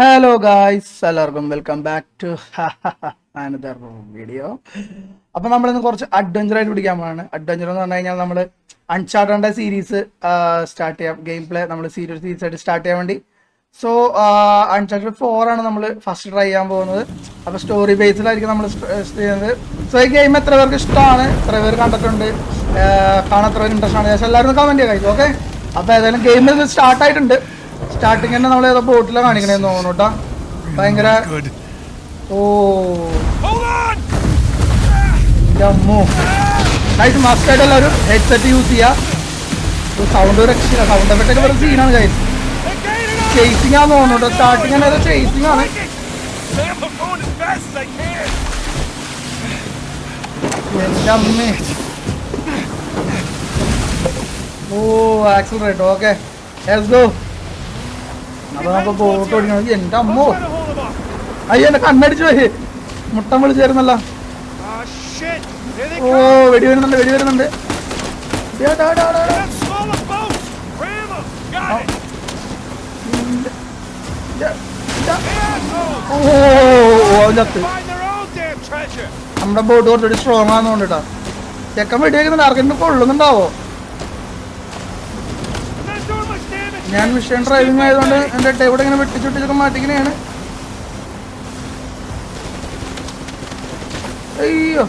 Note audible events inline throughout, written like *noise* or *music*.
Hello guys എല്ലാവർക്കും welcome back to another video അപ്പൊ നമ്മളിന്ന് കുറച്ച് അഡ്വഞ്ചർ ആയിട്ട് പിടിക്കാൻ പോവാണ്. അഡ്വഞ്ചർ എന്ന് പറഞ്ഞു കഴിഞ്ഞാൽ നമ്മൾ അൺചാർട്ടേണ്ട സീരീസ് സ്റ്റാർട്ട് ചെയ്യാം. ഗെയിം പ്ലേ നമ്മൾ സീരീസ് സീരീസ് ആയിട്ട് സ്റ്റാർട്ട് ചെയ്യാൻ വേണ്ടി. സോ അൺചാർട്ടഡ് ഫോർ ആണ് നമ്മൾ ഫസ്റ്റ് ട്രൈ ചെയ്യാൻ പോകുന്നത്. അപ്പൊ സ്റ്റോറി ബേസിലായിരിക്കും നമ്മൾ ചെയ്യുന്നത്. സോ ഈ ഗെയിം എത്ര പേർക്ക് ഇഷ്ടമാണ്? എത്ര പേര് കണ്ടിട്ടുണ്ട്? കാണാൻ എത്ര പേര് ഇൻട്രസ്റ്റ് ആണ്? എല്ലാവരും കമന്റ് ചെയ്യാം ഓക്കെ അപ്പൊ ഏതായാലും ഗെയിം സ്റ്റാർട്ട് ആയിട്ടുണ്ട്. സ്റ്റാർട്ടിങ് തന്നെ നമ്മൾ ഏതോ ബോട്ടിലാണ് കാണിക്കണേന്ന് തോന്നുന്നു കേട്ടോ ഭയങ്കര Good. ഓ. അമ്മോ. നൈസ് മസ്റ്റ് ആയിട്ട് എല്ലാവരും ഹെഡ്സെറ്റ് യൂസ് ചെയ്യാ. സൗണ്ട് രക്ഷ സൗണ്ട് എഫക്റ്റ് ഒക്കെ വെറുതെ സീനാണ് ഗൈസ് ചേസിങ് ആണെന്ന് തോന്നുന്നുണ്ടോ സ്റ്റാർട്ടിങ് തന്നെ ഏതോ ചേസിങ് ആണ്! എന്റെ അമ്മേ. Oh accelerate okay let's go നമുക്ക് ബോട്ട് ഓടിക്കണം എന്റെ അമ്മോ! അയ്യോ എന്നെ കണ്ണടിച്ചു പോയി. മുട്ടം വിളിച്ചായിരുന്നല്ലോ. ഓ വെടി വരുന്നുണ്ട് വെടി വരുന്നുണ്ട്! നമ്മുടെ ബോട്ട് കുറച്ചുകൂടി സ്ട്രോങ് ആണെന്ന് കേട്ടോ ചെക്കൻ വെടിവെക്കുന്നുണ്ട്. ആർക്കെങ്കിലും കൊള്ളുന്നുണ്ടാവോ? ഞാൻ മിഷൻ ഡ്രൈവിംഗ് ആയതുകൊണ്ട് എന്റെ ടേബിൾ ഇങ്ങനെ വെട്ടിച്ചുട്ടിച്ചൊക്കെ മാറ്റിക്കണേണ് അയ്യോ.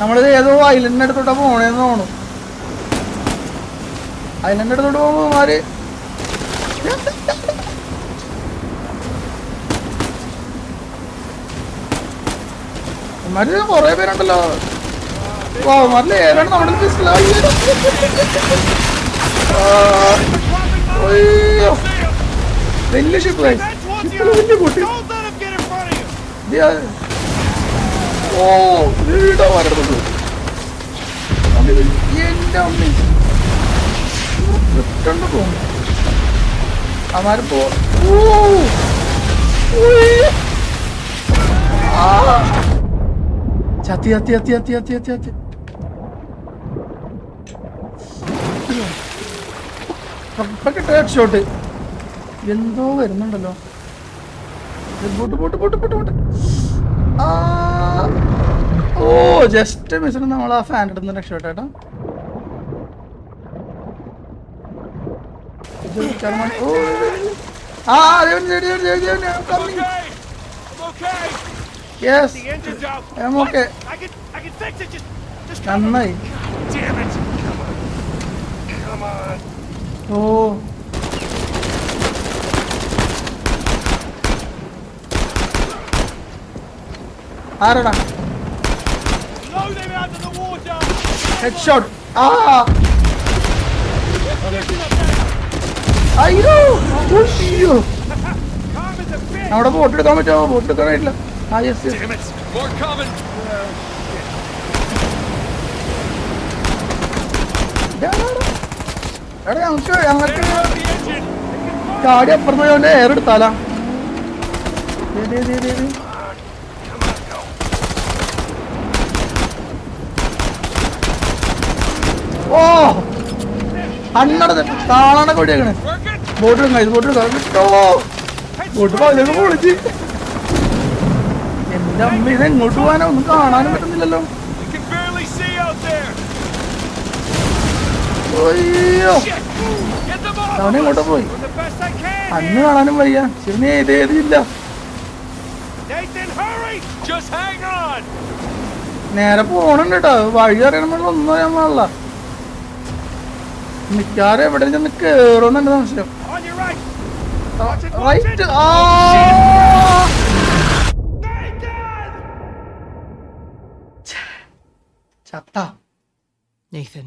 നമ്മളിത് ഏതോ ഐലൻഡിന്റെ അടുത്തോട്ടാ പോണേന്ന് തോന്നു ഐലൻഡിന്റെ അടുത്തോട്ട് പോകുമ്പോ മാര് മറ്റേ കൊറേ പേരുണ്ടല്ലോ. വാ മാരിൽ ഏതാണ് നമ്മുടെ മനസ്സിലായി അയ്യോ വലിയ ഷിപ്പ് ഷിപ്പിൽ വലിയ കൂട്ടി ഓ വീടാ വരണത് എന്റെ അമ്മ വിട്ടോണ്ട് പോകും അമാര് പോ. ചത്തി ചത്തി ചത്തി ചത്തി ചത്തി ചത്തി ഷോട്ട് എന്തോ വരുന്നുണ്ടല്ലോ. ഓ ജസ്റ്റ് മിസ്സിന് നമ്മൾ ആ ഫാൻ ഇടുന്ന രക്ഷപ്പെട്ടേട്ടാ നന്നായി. ഓ. ആരടാ? ഹെഡ്ഷോട്ട് ആ. അയ്യോ. അയ്യോ! നമ്മുടെ ബോട്ട് എടുക്കാൻ പറ്റുമോ? ബോട്ട് എടുക്കാനായിട്ടില്ല ആ യെസ് യെസ് എടാ ഞങ്ങൾക്ക് ഞങ്ങൾക്ക്! ചാടി അപ്പുറത്ത് പോയി എയർ എടുത്താലാ. ഓ അണ്ണടത് താളാണ് കൊടിയേക്കണേ Working? ബോട്ട് എടുക്കാം ബോട്ട് എടുക്കാം കിട്ടോ ബോട്ട് പതിലൊക്കെ പൊളിച്ച് എന്റെ അമ്മ ഇത് എങ്ങോട്ട് പോകാനോ ഒന്നും കാണാനും പറ്റുന്നില്ലല്ലോ അയ്യോ. അവനെ ഇങ്ങോട്ട് പോയി. അന്ന് കാണാനും വയ്യ. ചെറിയ ഏതേതില്ല നേരെ പോണുണ്ട് കേട്ടോ വഴി അറിയണമെന്നുള്ള ഒന്നും അറിയാൻ പാടില്ല. മിക്കാറും എവിടെ നിന്ന് കേറുന്നുണ്ട് സംശയം. റൈറ്റ് ചത്ത. നെയ്ത്തൻ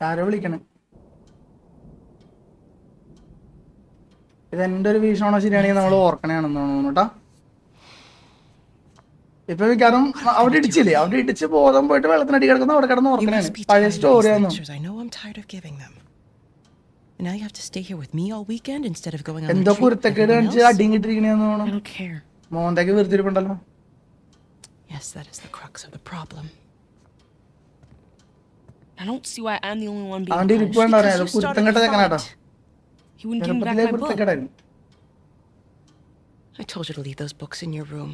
ആരെ വിളിക്കണേ ഇത് എന്റെ ഒരു വീക്ഷണമാണോ ശരിയാണെങ്കിൽ നമ്മൾ ഓർക്കണേണെന്ന് തോന്നുന്നു കേട്ടോ ഇപ്പൊ മിക്കാറും അവിടെ ഇടിച്ചില്ലേ അവിടെ ഇടിച്ച് ബോധം പോയിട്ട് വെള്ളത്തിനടി കിടക്കുന്ന അവിടെ കിടന്ന് ഓർക്കണേ പഴയ them. And now you have to stay here with me all weekend instead of going on എന്തോ കുരുത്തക്കേട് കാണിച്ച്? അടിയും കിട്ടിരിക്കണേന്ന് I തോന്നുന്നു don't care. മോന്തേക്ക് Yes, that is the crux of the problem. I don't see why I'm the only one being അവന്റെ punished. ഇരിപ്പ് വേണ്ട Because പറയാം you കുരുത്തം started കെട്ട the ചെക്കനാട്ടോ fight. He wouldn't give me back ചെറുപ്പത്തിലേ my book. കുരുത്തക്കേടായിരുന്നു I told you to leave those books in your room.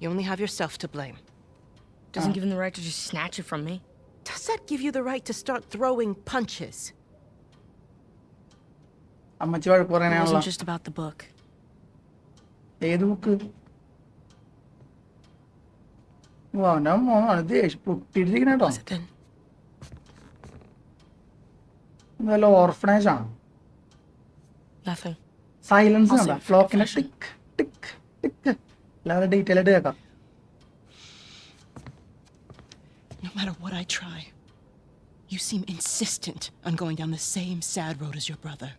You only have yourself to blame. Doesn't give him the right to just snatch it from me. Does that give you the right to start throwing punches? അമ്മച്ചി വഴക്ക് It പറയാനാണല്ലോ wasn't just about the book. ഏത് book അവൻ്റെ മോനാണ് ദേഷ്യം പൊട്ടിയിട്ടിരിക്കണ നല്ല orphanage ആണ്. Silence കണ്ട for tick tick tick എല്ലാവരും ഡീറ്റെയിൽ ആയിട്ട് കേൾക്കാം No matter what I try, you seem insistent on going down the same sad road as your brother.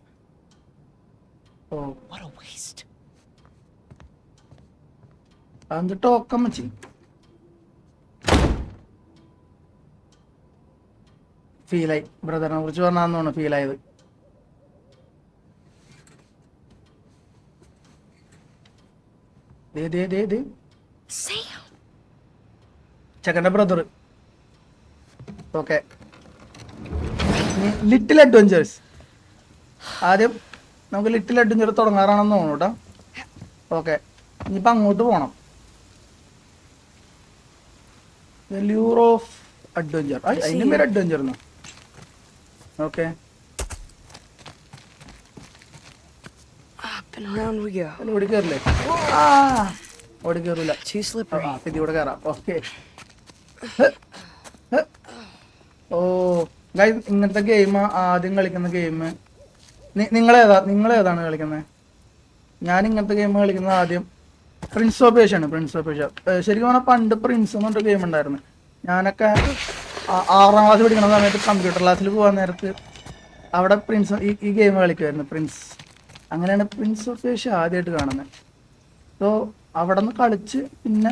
Oh. What a waste. And the talk, come വെച്ച് ഫീലായി ബ്രദറിനെ കുറിച്ച് പറഞ്ഞാന്ന് ഫീലായത്! ചെക്കന്റെ brother okay little adventures ആദ്യം നമുക്ക് little adventure തുടങ്ങാറാണെന്ന് തോന്നുന്നു കേട്ടോ. Okay ഇനിയിപ്പോൾ അങ്ങോട്ട് പോകണം ലൂർ ഓഫ് അഡ്വഞ്ചർ അതിന്റെ പേര് അഡ്വഞ്ചർ എന്നാ. Okay Up and around we go. ഓടി കയറില്ലേ ആ. ഓടി കയറില്ല Too slippery. ആ ഇത് ഇവിടെ കയറാം ഓക്കെ ഓ ഗൈസ് ഇങ്ങനത്തെ ഗെയിം ആദ്യം കളിക്കുന്ന ഗെയിം നിങ്ങളേതാ നിങ്ങളേതാണ് കളിക്കുന്നത്? ഞാൻ ഇങ്ങനത്തെ ഗെയിം കളിക്കുന്നത് ആദ്യം പ്രിൻസ് ഓഫ് ആണ് പ്രിൻസ് ഓഫ് ഏഷ്യ ശരിക്കും പറഞ്ഞാൽ പണ്ട് പ്രിൻസ് എന്ന് പറഞ്ഞിട്ട് ഗെയിം ഉണ്ടായിരുന്നു. ഞാനൊക്കെ ആറാം ക്ലാസ് പഠിക്കുന്ന സമയത്ത് കമ്പ്യൂട്ടർ ക്ലാസ്സിൽ പോകാൻ നേരത്ത് അവിടെ പ്രിൻസ് ഈ ഗെയിം കളിക്കുമായിരുന്നു പ്രിൻസ് അങ്ങനെയാണ് പ്രിൻസ് ഓഫ് പേഷ് ആദ്യമായിട്ട് കാണുന്നത് സോ അവിടെ നിന്ന് കളിച്ച് പിന്നെ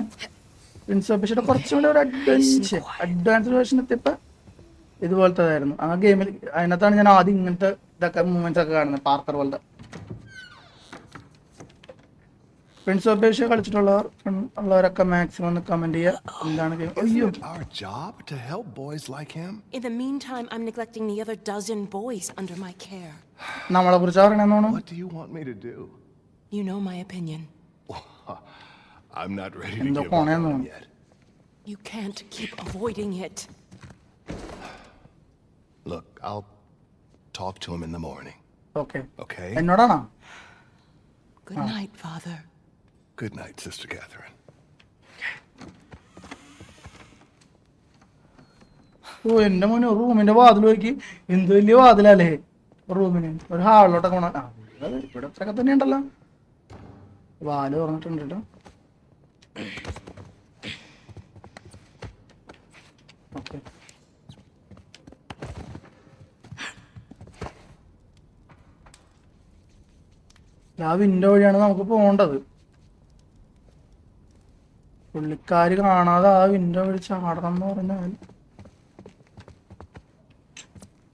പ്രിൻസ് ഓഫ് പേഷയുടെ കുറച്ചും കൂടി ഒരു അഡ്വാൻസ് അഡ്വാൻസ് വേർഷൻ എത്തിയപ്പോൾ ഇതുപോലത്തേതായിരുന്നു. ആ ഗെയിമിൽ അതിനകത്താണ് ഞാൻ ആദ്യം ഇങ്ങനത്തെ ഇതൊക്കെ മൂവ്മെന്റ്സ് ഒക്കെ കാണുന്നത് പാർക്കർ പോലത്തെ. പ്രിൻസ് ഓഫ് പേഷ്യ കളിച്ചിട്ടുള്ളവർ ഉം, ഉള്ളവരൊക്കെ മാക്സിമം ഒന്ന് കമന്റ് ചെയ്യുക എന്താണ് ഗെയിം അയ്യോ Isn't it our job to help boys like him? In the meantime, I'm neglecting the other dozen boys under my care. നമ്മളെ കുറിച്ച് പറയണെന്ന് തോന്നുന്നു What do you want me to do? You know my opinion. *laughs* I'm not ready to എന്തോ give up കോണയെന്ന് on him തോന്നുന്നു yet. You can't keep avoiding it. Look, I'll talk to him in the morning, okay okay? എന്നോടാണോ Good night, Father. Good night, Sister Catherine. ഓ എന്റെ മോനെ റൂമിന്റെ വാതിൽ നോക്കി എന്ത് വലിയ വാതിലല്ലേ? റൂമിന്. ഒരു ഹാളിലോട്ടൊക്കെ പോണ. ഇവിടെ ഒക്കെ തന്നെ ഉണ്ടല്ലോ. വാൽ തുറന്നിട്ടുണ്ട് കേട്ടോ. ഓക്കെ. ആ വിൻഡോ വഴിയാണ് നമുക്ക് പോകേണ്ടത്. പുള്ളിക്കാര് കാണാതെ ആ വിൻഡോ വിളിച്ച് ആടണം എന്ന് പറഞ്ഞാൽ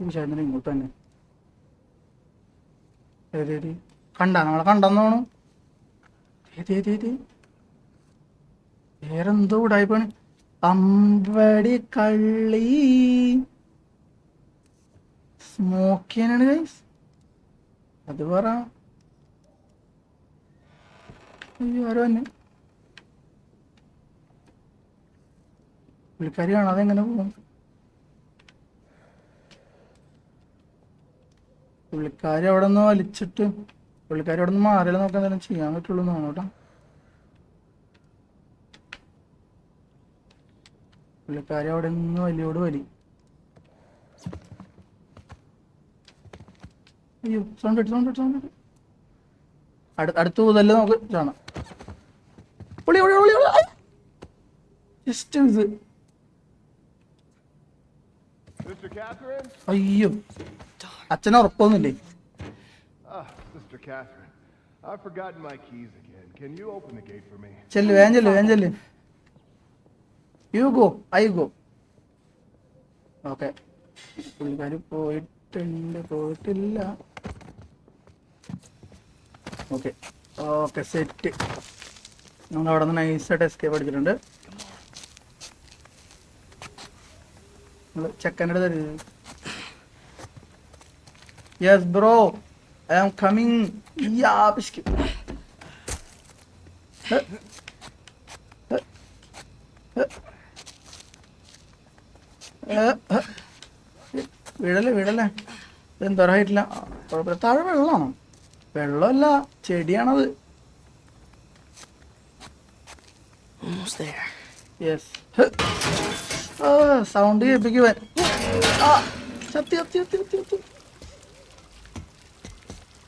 വിശാലിന് ഇങ്ങോട്ട് തന്നെ. ഏതേതി കണ്ട? നമ്മളെ കണ്ടെന്ന് ഏതേതേതി ഏത് ഏത് ഏത്? വേറെന്തോ ഉടായിപ്പാണ് അമ്പടി കള്ളി. സ്മോക്കിയാണ് ഗൈസ് അത് പറ. അയ്യോ ആരോ തന്നെ പുള്ളിക്കാരി കാണാതെ എങ്ങനെ പോകും പുള്ളിക്കാരി അവിടെ നിന്ന് വലിച്ചിട്ട് പുള്ളിക്കാരി അവിടെ നിന്ന് മാറിയാൽ നമുക്ക് എന്തെങ്കിലും ചെയ്യാൻ പറ്റുള്ളൂ എന്ന് തോന്നുന്നു കേട്ടോ. പുള്ളിക്കാരി അവിടെ നിന്ന് വലിയോട് വലി. അയ്യോ സൗണ്ട് ഇട്ട് സൗണ്ട് ഇട്ട് സൗണ്ട് ഇട്ട്. അടുത്ത അടുത്ത ഊതല്ലേ നമുക്ക് കാണാം. Just Sister Catherine? അയ്യോ അച്ഛന് ഉറപ്പൊന്നുമില്ലേ Ah, Sister Catherine. I've forgotten my keys again. Can you open the gate അച്ഛനെ ഉറപ്പൊന്നുമില്ലേ ചെല്ല് വേഗം ചെല്ല് വേഗം ചെല്ല്. You go I go okay പുള്ളിക്കാരി പോയിട്ടുണ്ട് പോയിട്ടില്ല. ഓക്കെ ഓക്കെ സെറ്റ് നമ്മൾ അവിടെ നിന്ന് നൈസായിട്ട് എസ്കേപ്പ് അടിച്ചിട്ടുണ്ട്. ചെക്കന്റെ അടുത്ത് yes bro I am coming yeah പിശിക്ക് ഹ്. ഹ്. ഹ്. ഹ്. ഹ്. വീഴല്ലേ വീഴല്ലേ എന്തോരായിട്ടില്ല കുഴപ്പമില്ല താഴെ വെള്ളമാണോ വെള്ളമല്ല ചെടിയാണത്. യെസ് സൗണ്ട് കേൾപ്പിക്കുവാൻ സത്യ സത്യ സത്യ സത്യ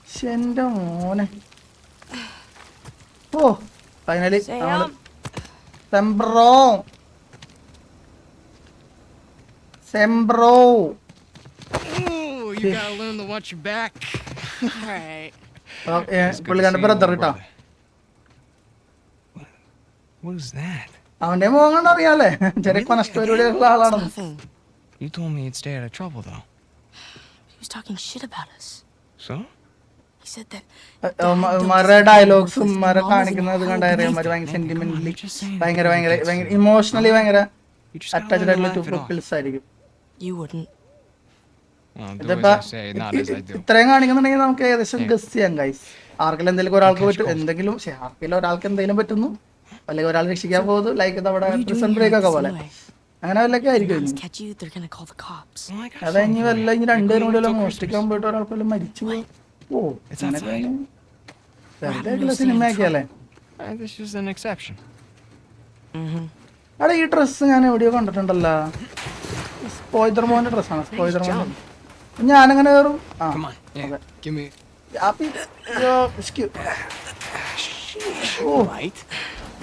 സത്യം എന്റെ മോനെ ഓ ഫൈനലി. സെംബ്രോ സെംബ്രോ Ooh, you gotta learn to watch your back. Alright. പുള്ളിക്കാരന്റെ ബ്രദർ കേട്ടോ What is that? അവന്റെ കണ്ട് അറിയാലേ ചെറിയ ആളാണെന്ന് Nothing. You told me he'd stay out of trouble, though. He was talking shit about us. So? He said that. മരുടെ ഡയലോഗ്സും മര കാണിക്കുന്നത് കണ്ടറിയാം മര ഭയങ്കര സെന്റിമെന്റലി ഭയങ്കര ഭയങ്കര ഭയങ്കര ഇമോഷണലി ഭയങ്കര അറ്റാച്ച്ഡ് to ആയിട്ടുള്ള ടു it ആയിരിക്കും You wouldn't. Well, do ഇതിപ്പോ as I say, not as I do. ഇത്രയും കാണിക്കുന്നുണ്ടെങ്കിൽ നമുക്ക് ഏകദേശം ഗസ് ചെയ്യാം ഗൈസ് ആർക്കെങ്കിലും എന്തെങ്കിലും ഒരാൾക്ക് പറ്റും എന്തെങ്കിലും ആർക്കെങ്കിലും ഒരാൾക്ക് എന്തെങ്കിലും പറ്റുന്നു അല്ലെങ്കിൽ ഒരാൾ രക്ഷിക്കാൻ പോകുന്നു ലൈക്ക് നമ്മുടെ പ്രിസൺ ബ്രേക്ക് ഒക്കെ പോലെ. അങ്ങനെ വല്ലൊക്കെ ആയിരിക്കും. അതാ ഇനി. got അത് something for വല്ല ഇനി രണ്ടുപേരും കൂടി വല്ല മോഷ്ടിക്കാൻ പോയിട്ട് ഒരാൾക്കെല്ലാം വല്ല മരിച്ചു ഓ വെറുതെ exception. എടാ ഈ ഡ്രസ്സ് ഞാൻ എവിടെയോ കണ്ടിട്ടുണ്ടല്ലോ. സ്പോയിദർ മോന്റെ ഡ്രസ്സാണ് സ്പോയിദർ മോൻ ഞാനങ്ങനെ കയറും ആ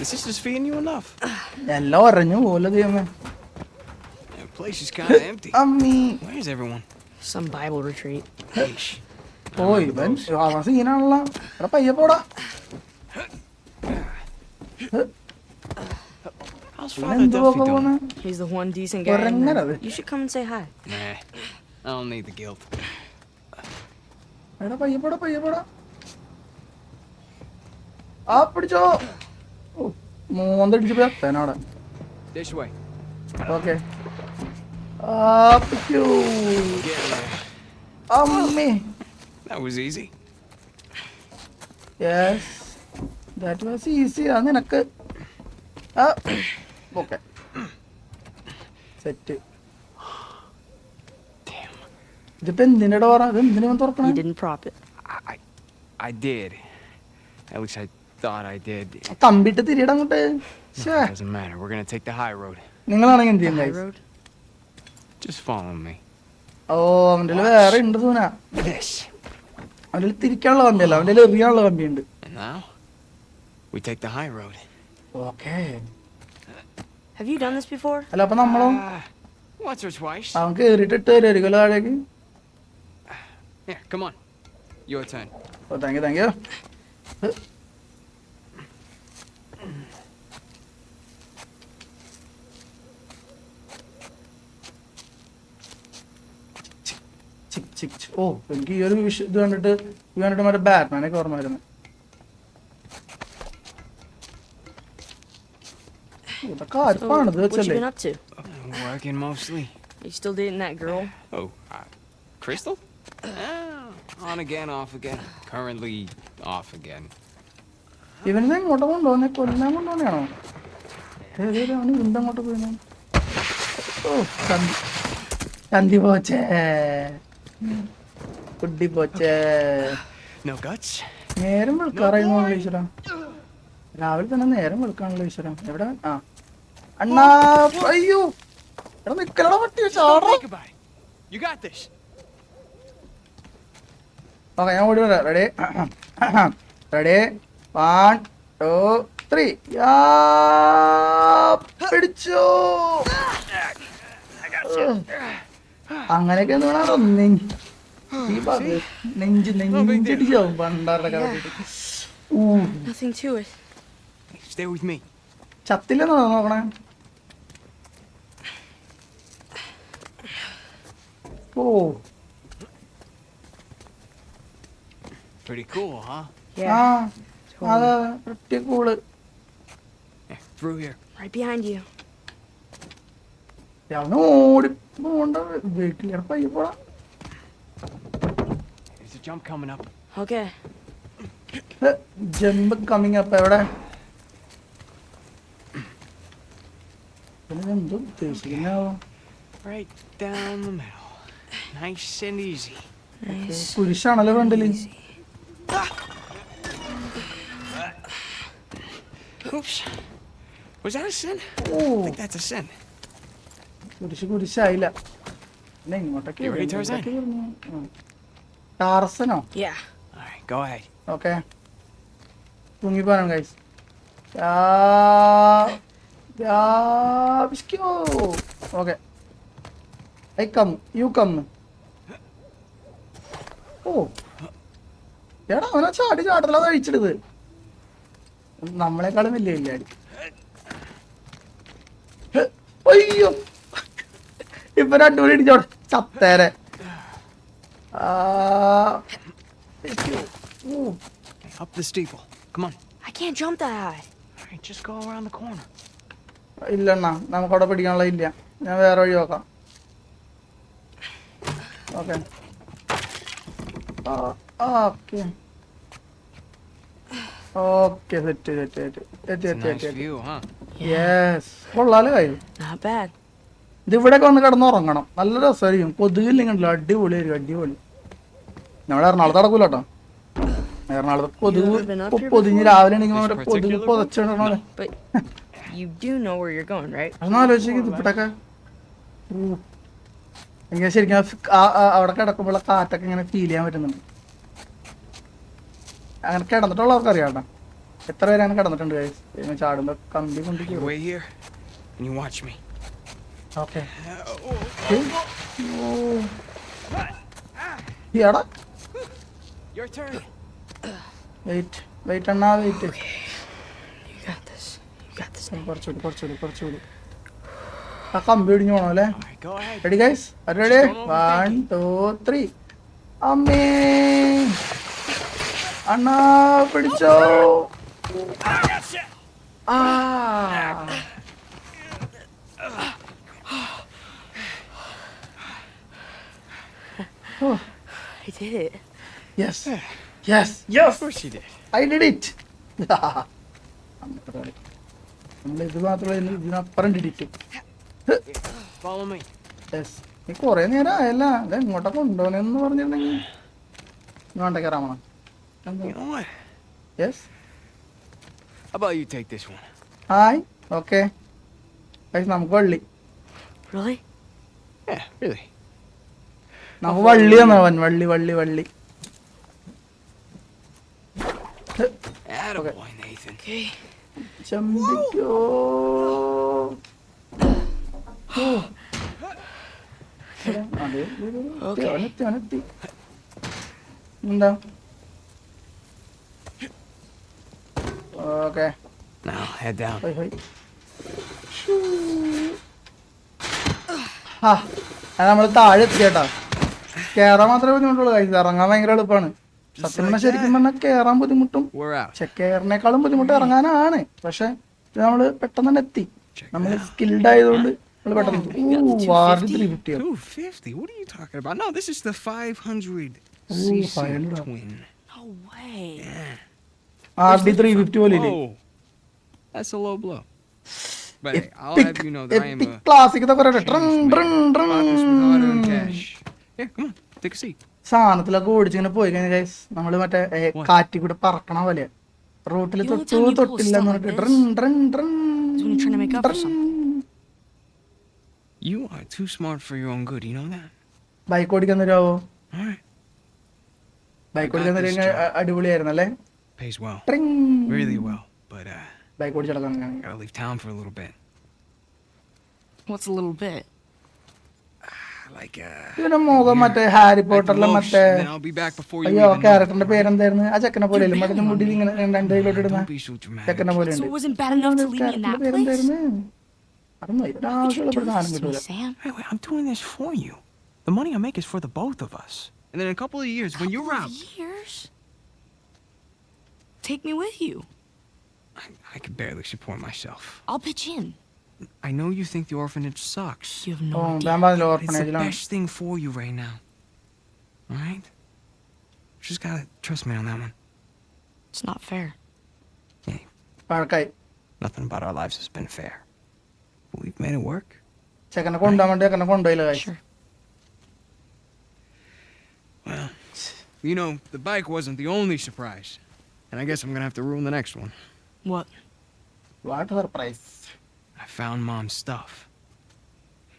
on. Yeah. Okay. Give me. Happy യോ, excuse. Oh Right. The sister's feeding you enough. എല്ലാം ഒരഞ്ഞു പോലെ ദൈവമേ The place is kind of empty. *laughs* അമ്മീ Where's everyone? Some Bible retreat. Yeesh. ഓ ഇവൻ അവൻ സീനാണല്ലോ എടാ പയ്യെ പോടാ How's ഇവൻ Father എന്തുവാ Duffy പോന്നെ doing? He's the one decent guy. in Correct there. അത്. You should come and say hi. Nah. I don't need the guilt. എടാ പയ്യെ പോടാ പയ്യെ പോടാ ആ പിടിച്ചോ ഓ മൂന്നടിച്ച് പേനോടെ This way. ഓക്കെ. ആ. അമ്മേ. That was easy. Yes that was easy അത് നിനക്ക്. ആ. ഓക്കെ. Set Damn. ഇതിപ്പോ എന്തിന്റെ ഡോറാ ഇത് എന്തിനാ തുറക്കണം? തുറക്കണേ didn't prop it. I, I, I did. At least I thought I did. കമ്പിട്ട് തിരിയുടെ അങ്ങോട്ട് ശ്ശേ. Doesn't matter. We're gonna take the high road. നിങ്ങളാണെങ്കിൽ എന്ത് The ചെയ്യും high guys? road. Just follow me. ഓ അവന്റെ വേറെ ഉണ്ട് സൂന This. അവന്റെ തിരിക്കാനുള്ള കമ്പിയല്ല അവന്റെ എറിയാനുള്ള കമ്പിയുണ്ട് And now, we take the high road. Okay. Have you done this before? അല്ല അപ്പൊ നമ്മളോ Uh, once or twice. അവൻ കേറിട്ട് ഇട്ട് തരുമായിരിക്കുമല്ലോ താഴേക്ക് Here, come on. Your turn. Oh thank you thank you ചിക് ചിക് ചിക്. ഓ എനിക്ക് ഈ ഒരു വിഷ ഇത് കണ്ടിട്ട് ഇത് കണ്ടിട്ട് മറ്റേ ബാറ്റ്മാനൊക്കെ ഓർമ്മ വരുന്നു ഇതൊക്കെ you വെച്ചല്ലേ? Working mostly. You still dating that girl? Oh, uh, Crystal? Ah, on again, off again. Currently off again. ഇവനെ എങ്ങോട്ട് കൊണ്ടുപോകുന്നെ കൊല്ലാൻ കൊണ്ടുപോകണയാണോ അവന് ഇന്തങ്ങോട്ട് പോയി ഓ ചന്തി ചന്തി പോച്ചേ കുട്ടി പോച്ചേ? നേരം വെളുക്കാറായിരുന്നു ഈശ്വര? രാവിലെ തന്നെ നേരം വെളുക്കാണല്ലോ ഈശ്വര. എവിടെ? ആ. അണ്ണാ അയ്യോ. എടാ നിക്കലട പറ്റിയ ഓക്കെ ഞാൻ ഓടി വരാം. Ready ready one two three പിടിച്ചോ. അങ്ങനെയൊക്കെ ചത്തില്ലെന്നാ നോക്കണേ കൂൾ Right behind you. അവന് ഓടി പോണ്ട വീട്ടിൽ പയ്യെ പോടാ. ജമ്പ് കമ്മിങ് അപ്പ് എവിടെ എന്തോ ഉദ്ദേശിക്കുന്നാവോ Right down the middle. Nice and easy. Nice. കുരിശാണല്ലോ ഫ്രണ്ടിൽ Oops. Was that a sin? Oh I think that's a sin. കുരിശ് കുരിശായില്ല. പിന്നെ ഇങ്ങോട്ടൊക്കെ? ടാർസനോ. ഓക്കെ. തൂങ്ങിപ്പോണം കൈസ് okay. I come you come. Oh. എടാ അവനാ ചാടി ചാടല കഴിച്ചിടത് നമ്മളെക്കാളും വലിയ വലിയ അയ്യോ. ഇപ്പൊ രണ്ടുപേരും ഇടിച്ചോടെ ചത്തേരെ ആ, ഓ Hey, up the steeple. Come on. I can't jump that high. All right, just go around the corner. ഇല്ലണ്ണ നമുക്കവിടെ പിടിക്കാനുള്ള ഇല്ല. ഞാൻ വേറെ വഴി നോക്കാം. Okay. Okay. Okay set set set. എത്തി എത്തി യെസ് കൊള്ളാലോ കാര്യം Not bad. ഇത് ഇവിടെയൊക്കെ വന്ന് കിടന്നുറങ്ങണം. നല്ല രസമായിരിക്കും. കൊതുകില്ലെങ്കിലോ അടിപൊളിയായിരിക്കും അടിപൊളി നമ്മുടെ എറണാകുളത്ത് നടക്കൂല കേട്ടോ. എറണാകുളത്ത് കൊതുക് പൊതിഞ്ഞ് രാവിലെ എണീക്കുമ്പോ This അവരെ കൊതുക് particular പൊതച്ചിടണോ But you do know where you're going, right? അതൊന്നും ആലോചിക്കും ഇവിടൊക്കെ എനിക്ക് ശരിക്കും അവിടെ കിടക്കുമ്പോൾ കാറ്റൊക്കെ ഇങ്ങനെ ഫീൽ ചെയ്യാൻ പറ്റുന്നുണ്ട്. അങ്ങനെ കിടന്നിട്ടുള്ളവർക്ക് അറിയാം കേട്ടോ. എത്ര പേര് അങ്ങനെ കിടന്നിട്ടുണ്ട് ചാടുമ്പോ കമ്പി കൊണ്ട് ഓക്കെ എടാ വെയിറ്റ് വെയിറ്റ് അണ്ണാ വെയിറ്റ്. കുറച്ചുകൂടി കുറച്ചുകൂടി കുറച്ചുകൂടി. ആ കമ്പി ഒടിഞ്ഞു പോണോ അല്ലേ. Ready guys ready one two three അമ്മേ. അണ്ണാ പിടിച്ചോ. ആ. I did it. Yes. Yes. Yes. Of course you did. I did it. നമ്മൾ ഇത് മാത്രമല്ല ഇതിനപ്പുറം ഡിഡിറ്റ് Follow me. യെസ് നീ കുറേ നേരം ആയല്ല അത് എങ്ങോട്ടൊക്കെ കൊണ്ടുപോകുന്നെന്ന് പറഞ്ഞിരുന്നെങ്കിൽ വേണ്ട കയറാമണം You know what? Yes How about you take this one? Hi okay നമുക്ക് വള്ളി Really? Yeah, really. നമുക്ക് വള്ളി തന്നവൻ വള്ളി വള്ളി വള്ളി. ചമ്പിക്കോ. എന്താ? Okay Now, head down. ഹോയ് ഹോയ് ആ നമ്മൾ താഴെ എത്തി കേട്ടാ കേറാൻ മാത്രമേ ബുദ്ധിമുട്ടുള്ളൂ guys. ഇറങ്ങാൻ ഭയങ്കര എളുപ്പമാണ് സത്യം പറഞ്ഞാൽ ശരിക്കും പറഞ്ഞാൽ കേറാൻ ബുദ്ധിമുട്ടും We're out. പക്ഷെ കേറിനേക്കാളും ബുദ്ധിമുട്ട് ഇറങ്ങാനാണ് പക്ഷെ ഇത് നമ്മൾ പെട്ടെന്ന് തന്നെ എത്തി നമ്മൾ. സ്കിൽഡ് ആയതുകൊണ്ട് നമ്മൾ പെട്ടെന്ന് we got the ward 250. Three fifty 250? What are you talking about? No, this is the 500 Ooh, cc 500. twin. No way. R D three fifty പോലെ ഇല്ലേ Whoa. That's a low blow. But hey, I'll have you know that I am epic classic ഇതൊക്കെ പറയട്ടെ ട്രൺ ട്രൺ ട്രൺ bought with auto and cash. സാധനത്തിലൊക്കെ ഓടിച്ചിങ്ങനെ പോയി കഴിഞ്ഞാൽ നമ്മൾ മറ്റേ കാറ്റി കൂടെ പറക്കണ പോലെ. റോട്ടിൽ തൊട്ടോ തൊട്ടില്ല ബൈക്ക് ഓടിക്കാൻ തരുമോ ബൈക്ക് ഓടിക്കാൻ തരും അടിപൊളിയായിരുന്നു അല്ലേ? ബൈക്ക് ഓടിച്ചിടക്കാൻ What's a little bit? Like uh ഇതിന്റെ മുഖം മറ്റേ ഹാരി like the പോട്ടറിലെ most, മറ്റേ then I'll be back before you അയ്യോ even know. ക്യാരക്ടറിന്റെ പേരെന്തായിരുന്നു ആ ചെക്കനെ പോലെ അല്ലേ മറ്റേ മുടി ഇങ്ങനെ രണ്ട് കയ്യിലോട്ട് ഇടുന്ന Don't be so dramatic. ചെക്കനെ പോലെ So ഉണ്ട് it wasn't bad enough to leave me in that place? പേരെന്തായിരുന്നു അതൊന്നും How could you ആവശ്യമുള്ള do സാധനം this to me, കിട്ടൂല Sam? Wait, wait, I'm doing this for you. The money I make is for the both of us. And then in a couple of years, when you're Couple out, of years? Take me with you. I, I can barely support myself. I'll pitch in. I know you think the orphanage sucks. You have no oh, idea. But orphanage it's the best thing for you right now. All right? Just gotta trust me on that one. It's not fair. Yeah. Okay. Nothing about our lives has been fair. But we've made it work. Right. Sure. Well, you know, the bike wasn't the only surprise. And I guess I'm gonna have to ruin the next one. What? What surprise? I found mom's stuff.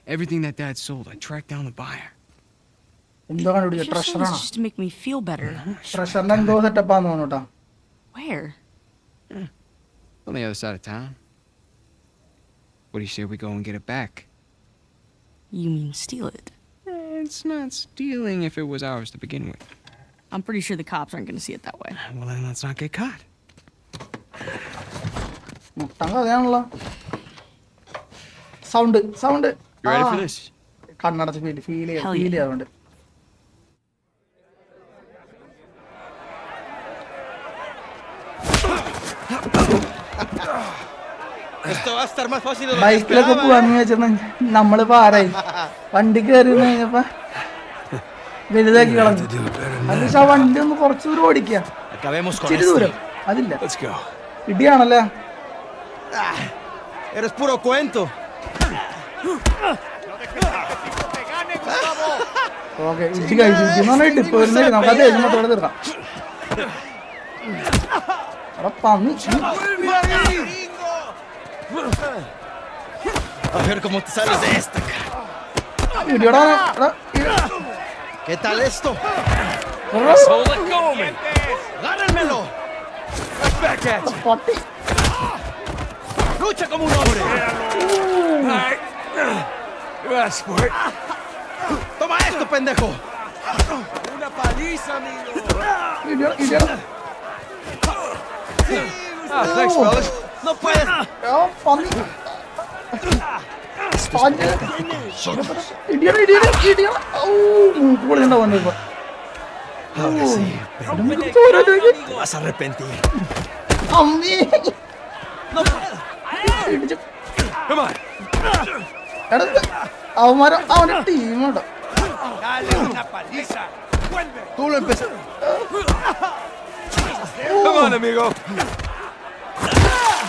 Everything that dad sold, I tracked down the buyer. എന്തോ കണ്ടുപിടിച്ച Just saying this ട്രഷറാണോ just to make me feel better. ട്രഷറിന്റെ എന്തോ സെറ്റപ്പാന്ന് തോന്നുന്നു കേട്ടോ Where? On the other side of town. What do you say we go and get it back? You mean steal it? Eh, It's not stealing if it was ours to begin with. I'm pretty sure the cops aren't gonna see it that way. Well, then let's not get caught. മുട്ടൻ കഥയാണല്ലോ Sound sound കണ്ണടച്ച് feel feel ചെയ്യാം feel. ചെയ്യാറുണ്ട്. ബൈക്കിലൊക്കെ പോവാന്ന് വെച്ചാൽ നമ്മൾ പാരായി വണ്ടി കയറി കഴിഞ്ഞപ്പോ വലുതാക്കി കളഞ്ഞു. എന്നുവെച്ചാ ആ വണ്ടി ഒന്ന് കുറച്ചു ദൂരം ഇച്ചിരി ദൂരം. അതില്ല. ഇടിയാണല്ലേ. Eres puro cuento. ഓക്കെ ഇടി കഴിച്ചു എന്ന് പറഞ്ഞാൽ ഇപ്പൊ വരുന്നില്ല നമുക്ക് അത് എഴുതുമ്പോഴത്തോടെ തീർക്കാം പന്നി A ver cómo te sales de esta. cara. ¿Qué tal esto? എടാ, Let go of me. ¡Gánenmelo! Back at you. ¡Lucha como un hombre! That's for it. ¡Toma esto, pendejo! Una paliza, amigo. ഇടിയോടാ Ah, thanks, fellas. ¡No puedes! പൊളിയുണ്ടാവും ഇപ്പൊ ചോര ഒഴുകി. Te vas a arrepentir. ¡No puedo! Come on. എടാ ഇത് അവന്മാര് അവന്റെ ടീമുണ്ടോ Dale una paliza. Vuelve. Tú lo empezaste. Come on, amigo.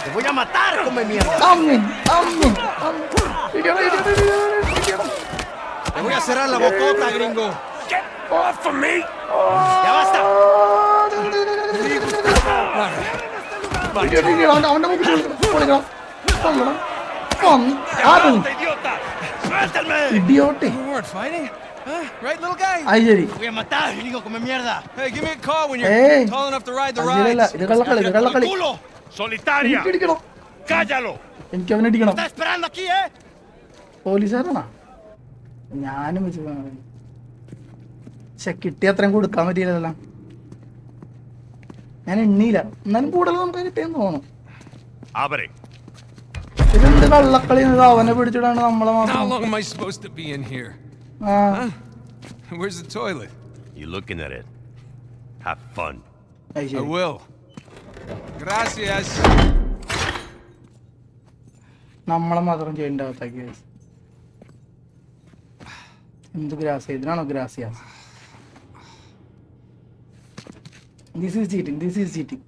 ¡Te voy a matar, come mierda! അമ്മേ അമ്മേ അമ്മേ. ഇടിയോടാ ഇടിയോടാ ഇടിയോടാ ഇടിയോടാ ¡Te voy a cerrar la bocota, gringo! Get off of me. ¡Ya basta! ഇടിയോടാ, ഇടിയോടാ, അവന്റെ- അവന്റെ മുമ്പിൽ പൊളിക്കണം. ആരും. ഇടിയോട്ടെ huh? Right, little guy? Ay, Jerry. Voy a matar, gringo, come mierda! Hey, give me a call when you're Hey. tall enough to ride the ഇത് കള്ളക്കളി ¡Culo! ¡Solitaria! ¡Cállalo! എനിക്ക് അവനെ ഇടിക്കണം ¡Está esperando aquí, eh! പോലീസുകാരനാ ഞാനും വെച്ച് പക്ഷെ കിട്ടിയ അത്രയും കൊടുക്കാൻ പറ്റിയില്ലല്ലോ ഞാൻ എണ്ണിയില്ല എന്നാലും കൂടുതൽ നമുക്ക് കിട്ടിയെന്ന് തോന്നുന്നു. ഇതെന്ത് കള്ളക്കളി ഇത് അവനെ പിടിച്ചിട്ടാണ് നമ്മളെ How മാത്രം long am I supposed to be in here? ആ Where's the toilet? You looking at it? Have fun. അത് I ശരി will. Gracias. നമ്മളെ മാത്രം ചെയ്യേണ്ട അവസ്ഥയ്ക്ക് എന്ത് ഗ്രാസിയ ഇതിനാണോ Grazia this is cheating this is cheating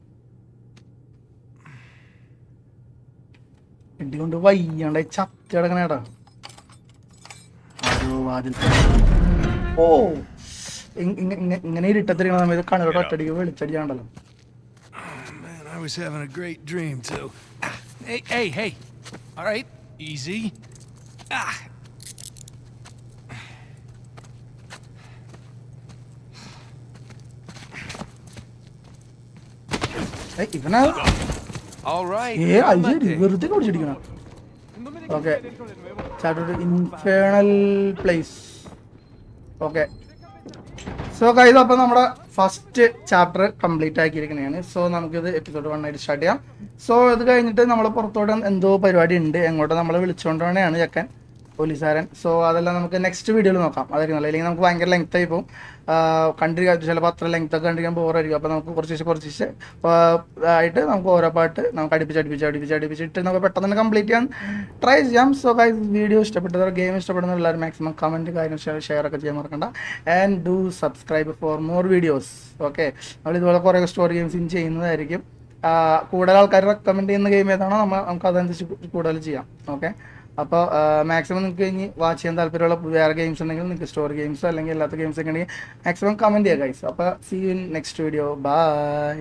ഇടി കൊണ്ട് വയ്യാണ്ട് ചത്തി കിടക്കണേടാ അതോ വാതിൽ ഓ ഇങ്- ഇങ്- ഇങ്- ഇങ്ങനെ ഇരുട്ടത്തിരിക്കണ സമയത്ത് കണ്ണുകൊണ്ട് ഒറ്റടിക്ക് വെളിച്ചടിച്ചാണ്ടല്ലോ Man, I was having a great dream, too. Hey, hey, hey. All right, easy. Ah. Hey, ഇവനാ All right. ഏ അത് ശരി. വെറുതെ കുടിച്ചിരിക്കണം okay infernal place okay so Kait അപ്പം നമ്മുടെ ഫസ്റ്റ് ചാപ്റ്റർ കംപ്ലീറ്റ് ആക്കിയിരിക്കുന്നതാണ് സോ നമുക്കിത് എപ്പിസോഡ് വൺ ആയിട്ട് സ്റ്റാർട്ട് ചെയ്യാം. സോ ഇത് കഴിഞ്ഞിട്ട് നമ്മൾ പുറത്തോട്ട് എന്തോ പരിപാടി ഉണ്ട്. എങ്ങോട്ട് നമ്മളെ വിളിച്ചുകൊണ്ടാണ് ചെക്കൻ. പോലീസുകാരൻ. സോ അതെല്ലാം നമുക്ക് നെക്സ്റ്റ് വീഡിയോയിൽ നോക്കാം. അതായിരിക്കും നല്ല അല്ലെങ്കിൽ നമുക്ക് ഭയങ്കര ലെങ്ത് ആയി പോകും കണ്ടിരിക്കാൻ ചിലപ്പോൾ അത്ര ലെങ്ത് ഒക്കെ കണ്ടിരിക്കാൻ ബോറായിരിക്കും. അപ്പോൾ നമുക്ക് കുറച്ച് കുറച്ച് ആയിട്ട് നമുക്ക് ഓരോ പാട്ട് നമുക്ക് അടുപ്പിച്ച് അടുപ്പിച്ച് അടുപ്പിച്ച് അടുപ്പിച്ചിട്ട് നമുക്ക് പെട്ടെന്ന് തന്നെ കംപ്ലീറ്റ് ചെയ്യാൻ ട്രൈ ചെയ്യാം. സോ ഗൈസ് വീഡിയോ ഇഷ്ടപ്പെട്ടവർ ഗെയിം ഇഷ്ടപ്പെടുന്ന എല്ലാവരും മാക്സിമം കമന്റ് കാര്യം ഷെയർ ഒക്കെ ചെയ്യാൻ മറക്കണ്ട. And do subscribe for more videos okay നമ്മൾ ഇതുപോലെ കുറേ സ്റ്റോറി ഗെയിംസും ചെയ്യുന്നതായിരിക്കും. കൂടുതൽ ആൾക്കാർ റെക്കമെൻഡ് ചെയ്യുന്ന ഗെയിം ഏതാണോ നമ്മൾ നമുക്ക് അതനുസരിച്ച് കൂടുതൽ ചെയ്യാം. ഓക്കെ അപ്പോൾ മാക്സിമം നിങ്ങൾക്ക് ഇനി വാച്ച് ചെയ്യാൻ താല്പര്യമുള്ള വേറെ ഗെയിംസ് ഉണ്ടെങ്കിൽ നിങ്ങൾക്ക് സ്റ്റോറി ഗെയിംസ് അല്ലെങ്കിൽ അല്ലാത്ത ഗെയിംസ് ഒക്കെ ഉണ്ടെങ്കിൽ മാക്സിമം കമന്റ് ചെയ്യുക ഗൈസ് അപ്പോൾ see you in next video bye